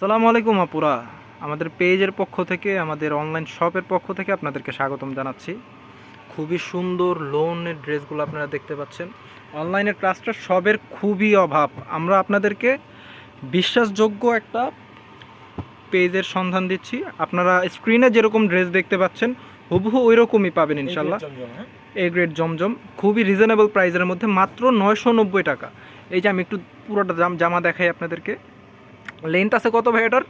সালামু আলাইকুম আপুরা। আমাদের পেজের পক্ষ থেকে আমাদের অনলাইন শপের পক্ষ থেকে আপনাদেরকে স্বাগতম জানাচ্ছি। খুবই সুন্দর লোনের ড্রেসগুলো আপনারা দেখতে পাচ্ছেন। অনলাইনের ক্লাসটা সবের খুবই অভাব। আমরা আপনাদেরকে বিশ্বাসযোগ্য একটা পেজের সন্ধান দিচ্ছি। আপনারা স্ক্রিনে যেরকম ড্রেস দেখতে পাচ্ছেন হুবহু ওই রকমই পাবেন ইনশাল্লাহ এ গ্রেড জমজম খুবই রিজনেবল প্রাইজের মধ্যে মাত্র নয়শো নব্বই টাকা। এই যে আমি একটু পুরোটা জাম জামা দেখাই আপনাদেরকে। লেন্থ আছে কত ভাই এটার?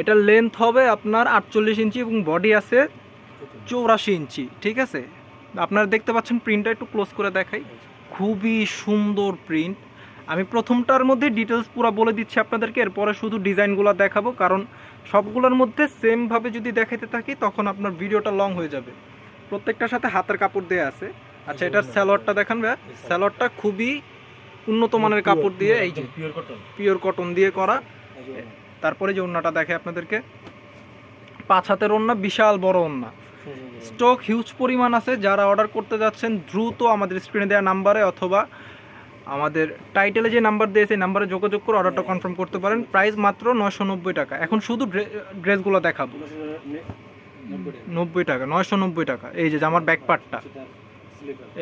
এটার লেন্থ হবে আপনার আটচল্লিশ ইঞ্চি এবং বডি আছে চৌরাশি ইঞ্চি ঠিক আছে? আপনারা দেখতে পাচ্ছেন প্রিন্টটা একটু ক্লোজ করে দেখাই। খুবই সুন্দর প্রিন্ট আমি প্রথমটার মধ্যে ডিটেলস পুরো বলে দিচ্ছি আপনাদেরকে এরপরে শুধু ডিজাইনগুলো দেখাবো কারণ সবগুলোর মধ্যে সেমভাবে যদি দেখাইতে থাকি তখন আপনার ভিডিওটা লং হয়ে যাবে। প্রত্যেকটার সাথে হাতের কাপড় দেওয়া আছে। আচ্ছা এটার স্যালোয়ারটা দেখান ভাই স্যালোয়ারটা খুবই উন্নত মানের কাপড় দিয়ে এই যে পিওর কটন পিওর কটন দিয়ে করা। তারপরে যে ওন্নাটা দেখে আপনাদেরকে। পাঁচ হাতের ওন্না বিশাল বড় ওন্না। স্টক হিউজ পরিমাণ আছে। যারা অর্ডার করতে যাচ্ছেন দ্রুত আমাদের স্ক্রিনে দেওয়া নাম্বারে অথবা আমাদের টাইটেলে যে নাম্বার দিয়েছে এই নাম্বারে যোগাযোগ করে অর্ডারটা কনফার্ম করতে পারেন। প্রাইস মাত্র নয়শো নব্বই টাকা। এখন শুধু ড্রেসগুলো দেখাবো। নব্বই টাকা। নয়শো নব্বই টাকা। এই যে আমার ব্যাক পার্টটা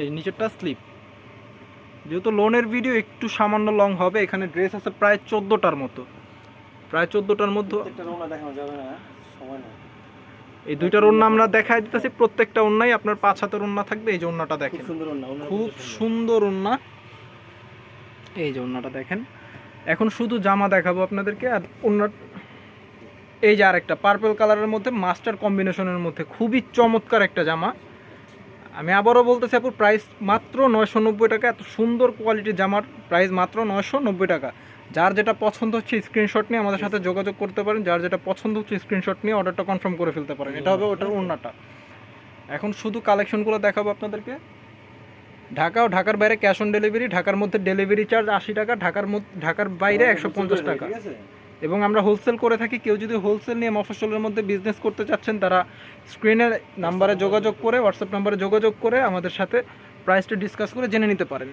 এই নিচেরটা স্লিপ যেহেতু লোনের ভিডিও একটু সামান্য লং হবে এখানে ড্রেস আছে প্রায় চোদ্দোটার মতো। প্রায় চোদ্দোটার মধ্যে এই দুইটার ওন্না আমরা দেখাই দিতেছি প্রত্যেকটা ওন্নাই আপনার পাঁচ হাতের ওন্না থাকবে এই যে ওন্নাটা দেখেন। খুব সুন্দর ওন্না এই যে ওন্নাটা দেখেন। এখন শুধু জামা দেখাবো আপনাদেরকে আর ওন্না এই যে আরেকটা পার্পল কালারের মধ্যে মাস্টার কম্বিনেশনের মধ্যে খুবই চমৎকার একটা জামা। আমি আবারও বলতেছি আপু প্রাইস মাত্র নয়শো নব্বই টাকা। এত সুন্দর কোয়ালিটির জামার প্রাইস মাত্র নয়শো নব্বই টাকা। যার যেটা পছন্দ হচ্ছে স্ক্রিনশট নিয়ে আমাদের সাথে যোগাযোগ করতে পারেন। যার যেটা পছন্দ হচ্ছে স্ক্রিনশট নিয়ে অর্ডারটা কনফার্ম করে ফেলতে পারেন। এটা হবে ওটার ওন্নাটা এখন শুধু কালেকশনগুলো দেখাবো আপনাদেরকে। ঢাকা ও ঢাকার বাইরে ক্যাশ অন ডেলিভারি ঢাকার মধ্যে ডেলিভারি চার্জ আশি টাকা ঢাকার মধ্যে ঢাকার বাইরে একশো পঞ্চাশ টাকা। এবং আমরা হোলসেল করে থাকি। কেউ যদি হোলসেল নিয়ে মফসলের মধ্যে বিজনেস করতে চাচ্ছেন তারা স্ক্রিনের নাম্বারে যোগাযোগ করে হোয়াটসঅ্যাপ নাম্বারে যোগাযোগ করে আমাদের সাথে প্রাইসটা ডিসকাস করে জেনে নিতে পারেন।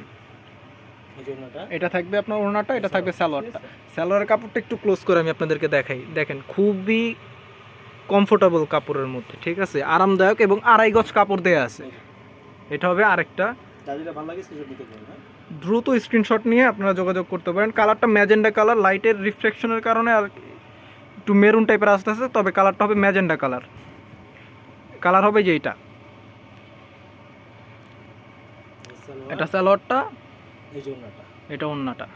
এটা থাকবে আপনার ওড়নাটা এটা থাকবে সালোয়ারটা। সালোয়ারের কাপড়টা একটু ক্লোজ করে আমি আপনাদেরকে দেখাই। দেখেন খুবই কমফোর্টেবল কাপড়ের মধ্যে ঠিক আছে? আরামদায়ক এবং আড়াই গজ কাপড় দেয়া আছে। এটা হবে আরেকটা যেটা হ্যাঁ? দ্রুত স্ক্রিনশট নিয়ে আপনারা যোগাযোগ করতে পারেন। কালারটা ম্যাজেন্ডা কালার লাইটের রিফ্লেকশনের কারণে আর একটু মেরুন টাইপের আসতে আসতে তবে কালারটা হবে ম্যাজেন্ডা কালার কালার হবে যে এটা এটা জন্যটা এটা ওন্নাটা।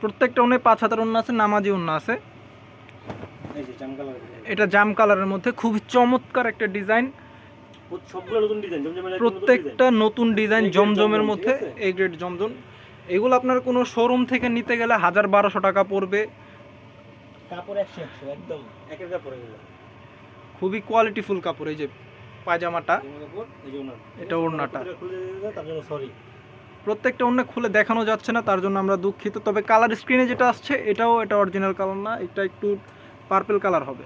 প্রত্যেকটা ওনে পাঁচ হাতের ওন্না আছে নামাজি ওন্না আছে। এই যে জাম কালার এটা জাম কালারের মধ্যে খুবই চমৎকার একটা ডিজাইন সবগুলো নতুন ডিজাইন জমজমের প্রত্যেকটা নতুন ডিজাইন জমজমের মধ্যে? এই গ্রেড জমজম। এগুলো আপনার কোনো শোরুম থেকে নিতে গেলে হাজার বারোশো টাকা পড়বে। কাপড় একশো একশো একদম। একের কাপড় এগুলো। খুবই কোয়ালিটিফুল কাপড় এই যে পায়জামাটা এটা ওড়নাটা। সরি প্রত্যেকটা অন্য খুলে দেখানো যাচ্ছে না তার জন্য আমরা দুঃখিত। তবে কালার স্ক্রিনে যেটা আসছে এটাও এটা অরিজিনাল কালার না এটা একটু পার্পেল কালার হবে।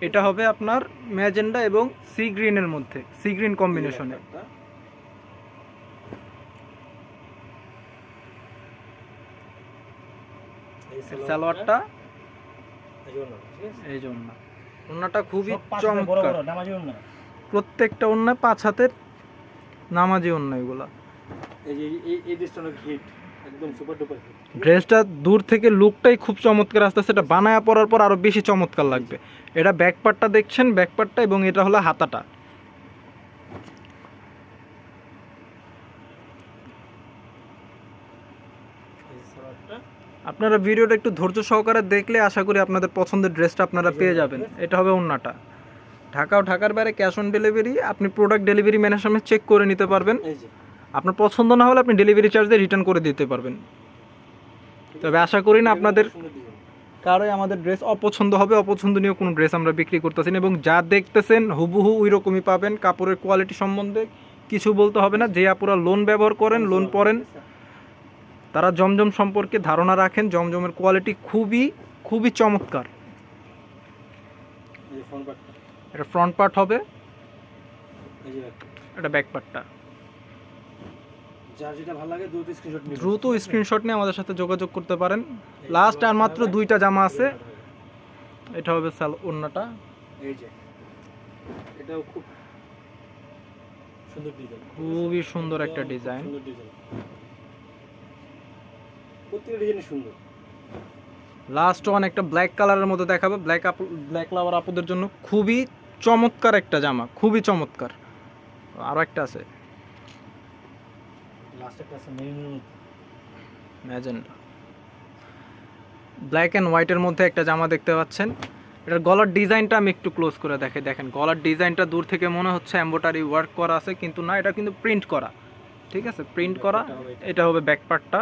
এটা হবে আপনার ম্যাজেন্ডা এবং সি গ্রিনের মধ্যে সি গ্রিন কম্বিনেশনে। সালোয়ারটা এই জন্য, ওন্নাটা খুবই চমৎকার। প্রত্যেকটা অন্য পাঁচ হাতের নামাজি অন্য এগুলা। এই যে এই- এই ড্রেসটা অনেক হিট একদম সুপার ডুপার ড্রেসটা দূর থেকে লুকটাই খুব চমৎকার আসতে সেটা বানায়া পরার পর আরও বেশি চমৎকার লাগবে। এটা ব্যাক পার্টটা দেখছেন? ব্যাক পার্টটা এবং এটা হলো হাতাটা। আপনারা ভিডিওটা একটু ধৈর্য সহকারে দেখলে আশা করি আপনাদের পছন্দের ড্রেসটা আপনারা পেয়ে যাবেন। এটা হবে অন্যটা ঢাকা ও ঢাকার বাইরে ক্যাশ অন ডেলিভারি আপনি প্রোডাক্ট ডেলিভারি ম্যানের সামনে চেক করে নিতে পারবেন। আপনার পছন্দ না হলে আপনি ডেলিভারি চার্জ দিয়ে রিটার্ন করে দিতে পারবেন। তবে আশা করি না আপনাদের কারোই আমাদের ড্রেস অপছন্দ হবে অপছন্দনীয় কোনো ড্রেস আমরা বিক্রি করতেছি এবং যা দেখতেছেন হুবহু ওই রকমই পাবেন। কাপড়ের কোয়ালিটি সম্বন্ধে কিছু বলতে হবে না। যে আপুরা লোন ব্যবহার করেন লোন পড়েন তারা জমজম সম্পর্কে ধারণা রাখেন। জমজমের কোয়ালিটি খুবই খুবই চমৎকার। এটা ফ্রন্ট পার্ট হবে। এটা ব্যাক পার্টটা যার যেটা ভালো লাগে দ্রুত স্ক্রিনশট নিন দ্রুত স্ক্রিনশট নিয়ে আমাদের সাথে যোগাযোগ করতে পারেন। লাস্ট আর মাত্র দুইটা জামা আছে। এটা হবে সাল ওন্নাটা এই যে। এটাও খুব সুন্দর ডিজাইন খুবই সুন্দর একটা ডিজাইন সুন্দর ডিজাইন প্রত্যেকটা ডিজাইন সুন্দর। লাস্ট ওয়ান একটা ব্ল্যাক কালারের মধ্যে দেখাবে। ব্ল্যাক আপু ব্ল্যাক লাভার আপুদের জন্য খুবই চমৎকার একটা জামা। খুবই চমৎকার। আরও একটা আছে লাস্ট একটা আছে মেরুন ম্যাজেন্ডা ব্ল্যাক অ্যান্ড হোয়াইটের মধ্যে একটা জামা দেখতে পাচ্ছেন। এটার গলার ডিজাইনটা আমি একটু ক্লোজ করে দেখে দেখেন। গলার ডিজাইনটা দূর থেকে মনে হচ্ছে এম্বোটারি ওয়ার্ক করা আছে কিন্তু না এটা কিন্তু প্রিন্ট করা। ঠিক আছে? প্রিন্ট করা এটা। হবে ব্যাক পার্টটা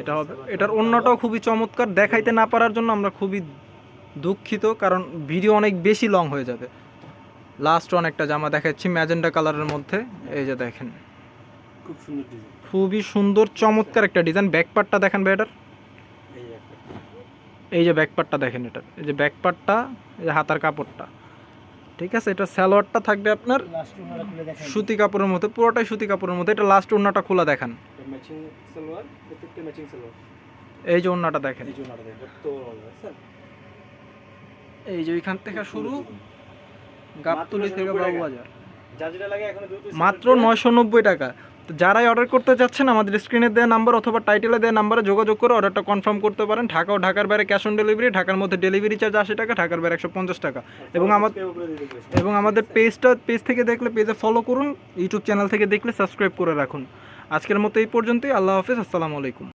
এটা হবে এটার অন্যটাও খুবই চমৎকার। দেখাইতে না পারার জন্য আমরা খুবই দুঃখিত কারণ ভিডিও অনেক বেশি লং হয়ে যাবে। লাস্ট ওয়ান একটা জামা দেখাচ্ছি ম্যাজেন্ডা কালারের মধ্যে। এই যে দেখেন। খুব সুন্দর ডিজাইন খুবই সুন্দর চমৎকার একটা ডিজাইন ব্যাক পার্টটা দেখেন ভাই এটার এই যে একটা। এই যে ব্যাক পার্টটা দেখেন এটার এই যে ব্যাক পার্টটা এই যে হাতার কাপড়টা। ঠিক আছে এটা স্যালোয়ারটা থাকবে আপনার সুতি কাপড়ের মধ্যে পুরোটাই সুতি কাপড়ের মধ্যে। এটা লাস্ট ওড়নাটা খোলা দেখান। এই যে ওড়নাটা দেখেন। এই যে ওইখান থেকে শুরু। গাবতলি থেকে বাবুবাজার মাত্র নয়শো নব্বই টাকা। তো যারাই অর্ডার করতে চাচ্ছেন আমাদের স্ক্রিনে দেওয়া নাম্বার অথবা টাইটেলে দেওয়া নাম্বারে যোগাযোগ করে অর্ডারটা কনফার্ম করতে পারেন। ঢাকা ও ঢাকার বাইরে ক্যাশ অন ডেলিভারি ঢাকার মধ্যে ডেলিভারি চার্জ আশি টাকা ঢাকার বাইরে একশো পঞ্চাশ টাকা। এবং আমার এবং আমাদের পেজটা পেজ থেকে দেখলে পেজে ফলো করুন। ইউটিউব চ্যানেল থেকে দেখলে সাবস্ক্রাইব করে রাখুন। আজকের মতো এই পর্যন্তই। আল্লাহ হাফিজ। আসসালামু আলাইকুম।